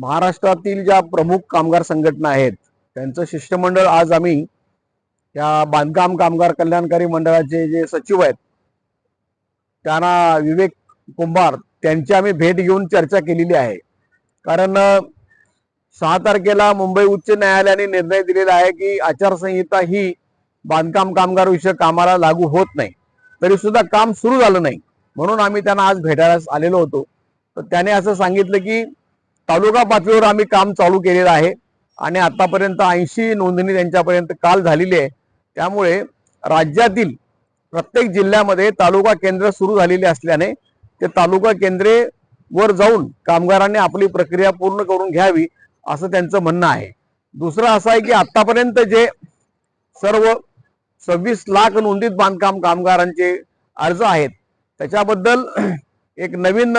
महाराष्ट्रातील ज्या प्रमुख कामगार संघटना आहेत त्यांचं शिष्टमंडळ आज आम्ही या बांधकाम कामगार कल्याणकारी मंडळाचे जे सचिव आहेत त्यांना विवेक कुंभार त्यांची आम्ही भेट घेऊन चर्चा केलेली आहे. कारण सहा तारखेला मुंबई उच्च न्यायालयाने निर्णय दिलेला आहे की आचारसंहिता ही बांधकाम कामगार विषय कामाला लागू होत नाही. तरी सुद्धा काम सुरू झालं नाही. म्हणून आम्ही त्यांना आज भेटायला आलेलो होतो. तर त्याने असं सांगितलं की तालुका पातळीवर आम्ही काम चालू केलेलं आहे. आणि आतापर्यंत ऐंशी नोंदणी त्यांच्यापर्यंत काल झालेली आहे. त्यामुळे राज्यातील प्रत्येक जिल्ह्यामध्ये तालुका केंद्र सुरू झालेली असल्याने ते तालुका केंद्रे वर जाऊन कामगारांनी आपली प्रक्रिया पूर्ण करून घ्यावी असं त्यांचं म्हणणं आहे. दुसरं असं आहे की आतापर्यंत जे सर्व सव्वीस लाख नोंदीत बांधकाम कामगारांचे अर्ज आहेत त्याच्याबद्दल एक नवीन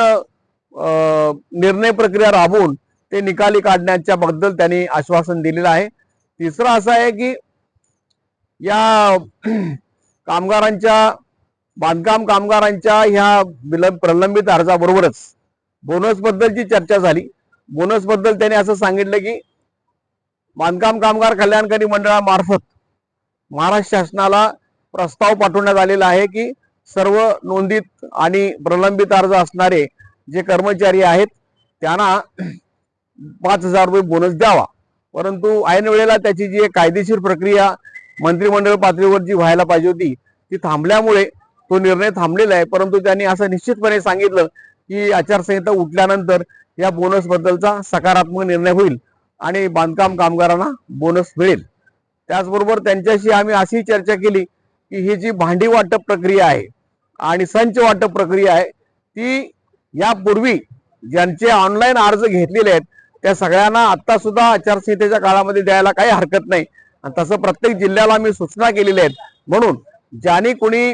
निर्णय प्रक्रिया राबवून ते निकाली काढण्याच्या बद्दल त्यांनी आश्वासन दिलेलं आहे. तिसरं असं आहे की या कामगारांच्या बांधकाम कामगारांच्या ह्या विलंब प्रलंबित अर्जाबरोबरच बोनस बद्दलची चर्चा झाली. बोनसबद्दल त्यांनी असं सांगितलं की बांधकाम कामगार कल्याणकारी मंडळामार्फत महाराष्ट्र शासनाला प्रस्ताव पाठवण्यात आलेला आहे की सर्व नोंदीत आणि प्रलंबित अर्ज असणारे जे कर्मचारी आहेत त्यांना पाच हजार रुपये बोनस द्यावा. परंतु ऐन वेळेला त्याची जी एक कायदेशीर प्रक्रिया मंत्रिमंडळ पातळीवर जी व्हायला पाहिजे होती ती थांबल्यामुळे तो निर्णय थांबलेला आहे. परंतु त्यांनी असं निश्चितपणे सांगितलं की आचारसंहिता उठल्यानंतर या बोनस बद्दलचा सकारात्मक निर्णय होईल आणि बांधकाम कामगारांना बोनस मिळेल. त्याचबरोबर त्यांच्याशी आम्ही अशी चर्चा केली की ही जी भांडी वाटप प्रक्रिया आहे आणि संच वाटप प्रक्रिया आहे ती यापूर्वी ज्यांचे ऑनलाईन अर्ज घेतलेले आहेत त्या सगळ्यांना आता सुद्धा आचारसंहितेच्या काळामध्ये द्यायला काही हरकत नाही. आणि तसं प्रत्येक जिल्ह्याला आम्ही सूचना केलेल्या आहेत. म्हणून ज्याने कोणी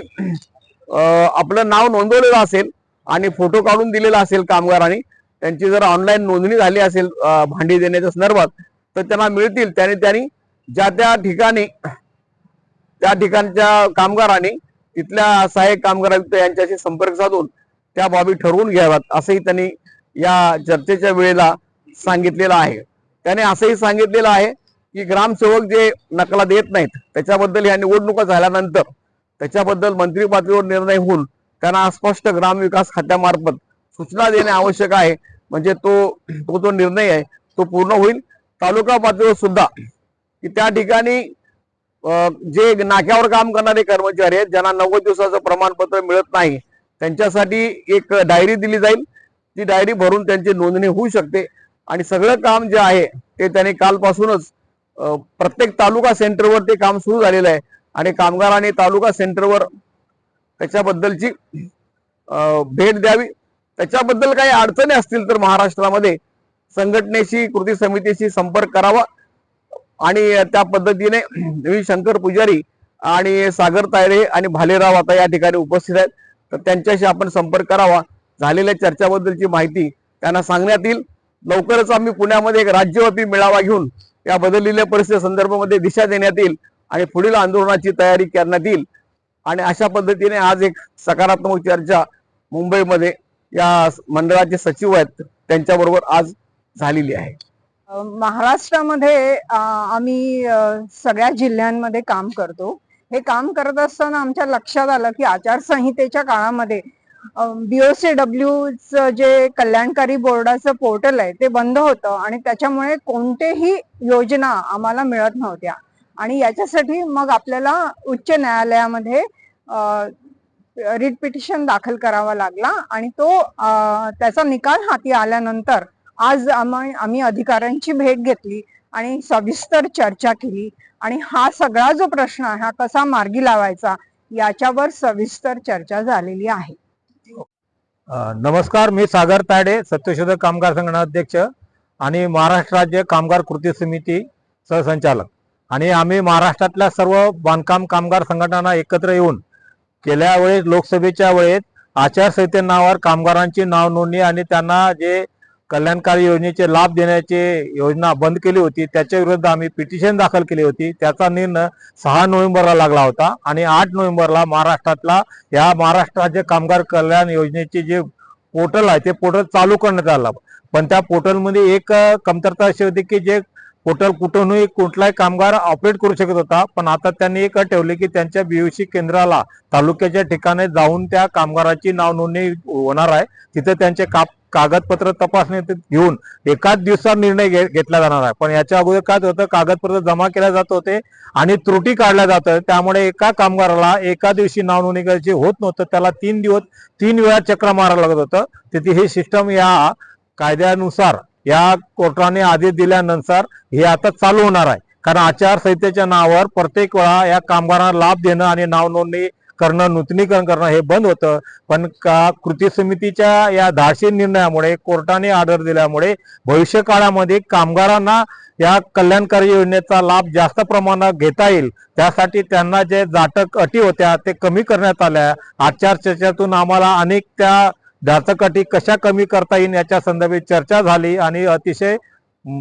आपलं नाव नोंदवलेलं असेल आणि फोटो काढून दिलेला असेल कामगारांनी त्यांची जर ऑनलाईन नोंदणी झाली असेल भांडी देण्याच्या संदर्भात तर त्यांना मिळतील. त्याने त्यांनी ज्या त्या ठिकाणी त्या ठिकाणच्या कामगारांनी तिथल्या सहाय्यक कामगार आयुक्त यांच्याशी संपर्क साधून त्या बाबी ठरवून घ्याव्यात असंही त्यांनी या चर्चेच्या वेळेला सांगितलेलं आहे. त्याने असंही सांगितलेलं आहे की ग्रामसेवक जे नकला देत नाहीत त्याच्याबद्दल या निवडणुका झाल्यानंतर त्याच्याबद्दल मंत्री पातळीवर निर्णय होऊन त्यांना स्पष्ट ग्रामविकास खात्यामार्फत सूचना देणे आवश्यक आहे. म्हणजे तो तो जो निर्णय आहे तो पूर्ण होईल. तालुका पातळीवर सुद्धा की त्या ठिकाणी जे नाक्यावर काम करणारे कर्मचारी आहेत ज्यांना नव्वद दिवसाचं प्रमाणपत्र मिळत नाही त्यांच्यासाठी एक डायरी दिली जाईल. ती डायरी भरून त्यांची नोंदणी होऊ शकते. आणि सगळं काम जे आहे ते त्यांनी कालपासूनच प्रत्येक तालुका सेंटरवर ते काम सुरू झालेलं आहे. आणि कामगारांनी तालुका सेंटरवर त्याच्याबद्दलची भेट द्यावी. त्याच्याबद्दल काही अडचणी असतील तर महाराष्ट्रामध्ये संघटनेशी कृती समितीशी संपर्क करावा. आणि त्या पद्धतीने व्ही शंकर पुजारी आणि सागर तायरे आणि भालेराव आता या ठिकाणी उपस्थित आहेत. तर त्यांच्याशी आपण संपर्क करावा. झालेल्या चर्चाबद्दलची माहिती त्यांना सांगण्यात येईल. लवकरच आम्ही पुण्यामध्ये एक राज्यव्यापी मेळावा घेऊन या बदललेल्या परिस्थिती संदर्भामध्ये दिशा देण्यात येईल आणि पुढील आंदोलनाची तयारी करण्यात येईल. आणि अशा पद्धतीने आज एक सकारात्मक चर्चा मुंबईमध्ये या मंडळाचे सचिव आहेत. त्यांच्याबरोबर आज झालेली आहे. महाराष्ट्रामध्ये आम्ही सगळ्या जिल्ह्यांमध्ये काम करतो. हे काम करत असताना आमच्या लक्षात आलं की आचारसंहितेच्या काळामध्ये बीओसी डब्ल्यू जे कल्याणकारी बोर्डाचं पोर्टल आहे ते बंद होतं आणि त्याच्यामुळे कोणतेही योजना आम्हाला मिळत नव्हत्या. आणि याच्यासाठी मग आपल्याला उच्च न्यायालयामध्ये रिट पिटिशन दाखल करावा लागला आणि तो त्याचा निकाल हाती आल्यानंतर आज आम्ही आम्ही अधिकाऱ्यांची भेट घेतली. आणि सविस्तर चर्चा केली. आणि हा सगळा जो प्रश्न आहे हा कसा मार्गी लावायचा याच्यावर सविस्तर चर्चा झालेली आहे. नमस्कार मी सागर ताडे सत्यशोधक कामगार संघटनाध्यक्ष आणि महाराष्ट्र राज्य कामगार कृती समिती सहसंचालक. आणि आम्ही महाराष्ट्रातल्या सर्व बांधकाम कामगार संघटना एकत्र येऊन गेल्या वेळेस लोकसभेच्या वेळेत आचारसंहिते नावावर कामगारांची नाव नोंदणी आणि त्यांना जे कल्याणकारी योजनेचे लाभ देण्याचे योजना बंद केली होती. त्याच्या विरुद्ध आम्ही पिटिशन दाखल केली होती. त्याचा निर्णय सहा नोव्हेंबरला लागला होता आणि आठ नोव्हेंबरला महाराष्ट्रातला या महाराष्ट्र राज्य कामगार कल्याण योजनेचे जे पोर्टल आहे ते पोर्टल चालू करण्यात आलं. पण त्या पोर्टलमध्ये एक कमतरता अशी होती की जे पोर्टल कुठूनही कुठलाही कामगार ऑपरेट करू शकत होता पण आता त्यांनी एक ठेवले की त्यांच्या बीओसी केंद्राला तालुक्याच्या ठिकाणी जाऊन त्या कामगाराची नाव नोंदणी होणार आहे. तिथे त्यांचे काप कागदपत्र तपासणी घेऊन एकाच दिवसात निर्णय घेतला जाणार आहे. पण याच्या अगोदर काय होतं कागदपत्र जमा केल्या जात होते आणि त्रुटी काढल्या जात त्यामुळे एका कामगाराला एका दिवशी नाव नोंदणी करायची होत नव्हतं. त्याला तीन दिवस तीन वेळा चक्र मारायला लागत होतं. तिथे हे सिस्टम या कायद्यानुसार या कोर्टाने आदेश दिल्यानंतर हे आता चालू होणार आहे. कारण आचारसंहितेच्या नावावर प्रत्येक वेळा या कामगारांना लाभ देणं आणि नाव नोंदणी करणं नूतनीकरण करणं हे बंद होतं. पण का कृती समितीच्या या धाडशी निर्णयामुळे कोर्टाने ऑर्डर दिल्यामुळे भविष्य काळामध्ये कामगारांना या कल्याणकारी योजनेचा लाभ जास्त प्रमाणात घेता येईल. त्यासाठी त्यांना जे जाटक अटी होत्या ते कमी करण्यात आल्या. आचारचर्चेतून आम्हाला अनेक त्या जातक कशा कमी करता येईल याच्या संदर्भात चर्चा झाली आणि अतिशय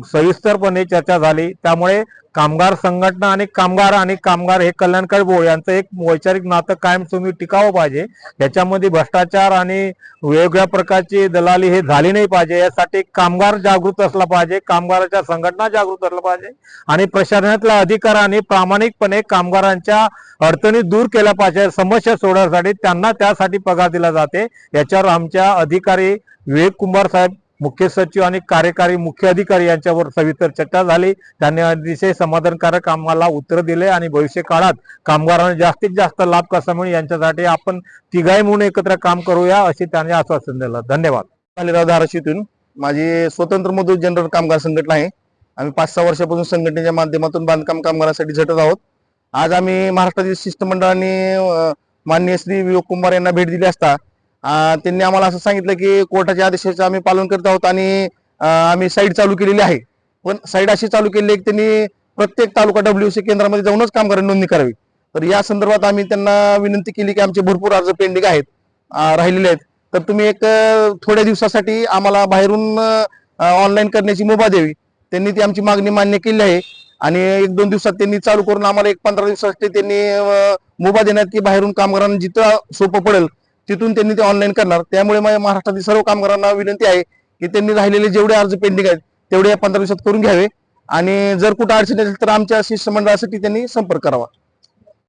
सविस्तरपणे चर्चा झाली. त्यामुळे कामगार संघटना आणि कामगार आणि कामगार हे कल्याणकारी बोर्ड यांचं एक वैचारिक नातं कायमस्वरूपी टिकावं पाहिजे. याच्यामध्ये भ्रष्टाचार आणि वेगवेगळ्या प्रकारची दलाली हे झाली नाही पाहिजे. यासाठी कामगार जागृत असला पाहिजे कामगाराच्या संघटना जागृत असला पाहिजे आणि प्रशासनातल्या अधिकाऱ्यांनी प्रामाणिकपणे कामगारांच्या अडचणी दूर केल्या पाहिजे. समस्या सोडवण्यासाठी त्यांना त्यासाठी पगार दिला जाते. याच्यावर आमच्या अधिकारी विवेक कुमार साहेब मुख्य सचिव आणि कार्यकारी मुख्य अधिकारी यांच्यावर सविस्तर चर्चा झाली. त्यांनी अतिशय समाधानकारक आम्हाला उत्तर दिले आणि भविष्य काळात कामगारांना जास्तीत जास्त लाभ कसा मिळेल यांच्यासाठी आपण तिघाई म्हणून एकत्र काम करूया असे त्यांनी आश्वासन दिलं. धन्यवाद. धाराशीतून धाराशिवतून. माझी स्वतंत्र मजूर जनरल कामगार संघटना आहे. आम्ही पाच सहा वर्षापासून संघटनेच्या माध्यमातून बांधकाम कामगारांसाठी झटत आहोत. आज आम्ही महाराष्ट्रातील शिष्टमंडळाने माननीय श्री विवेक कुमार यांना भेट दिली असता त्यांनी आम्हाला असं सांगितलं की कोर्टाच्या आदेशाचं आम्ही पालन करत आहोत आणि आम्ही साईड चालू केलेली आहे. पण साईड अशी चालू केली आहे की त्यांनी प्रत्येक तालुका डब्ल्यू सी केंद्रामध्ये जाऊनच कामगारांनी नोंदणी करावी. तर या संदर्भात आम्ही त्यांना विनंती केली की आमचे भरपूर अर्ज पेंडिंग आहेत राहिलेले आहेत. तर तुम्ही एक थोड्या दिवसासाठी आम्हाला बाहेरून ऑनलाईन करण्याची मुभा द्यावी. त्यांनी ती आमची मागणी मान्य केली आहे. आणि एक दोन दिवसात त्यांनी चालू करून आम्हाला एक पंधरा दिवसासाठी त्यांनी मुभा देण्यात की बाहेरून कामगारांना जिथं सोपं पडेल तिथून त्यांनी ते ऑनलाईन करणार. त्यामुळे माझ्या महाराष्ट्रातील सर्व कामगारांना विनंती आहे की त्यांनी राहिलेले जेवढे अर्ज पेंडिंग आहेत तेवढे या पंधरा दिवसात करून घ्यावे. आणि जर कुठं अडचण असेल तर आमच्या शिष्टमंडळासाठी त्यांनी संपर्क करावा.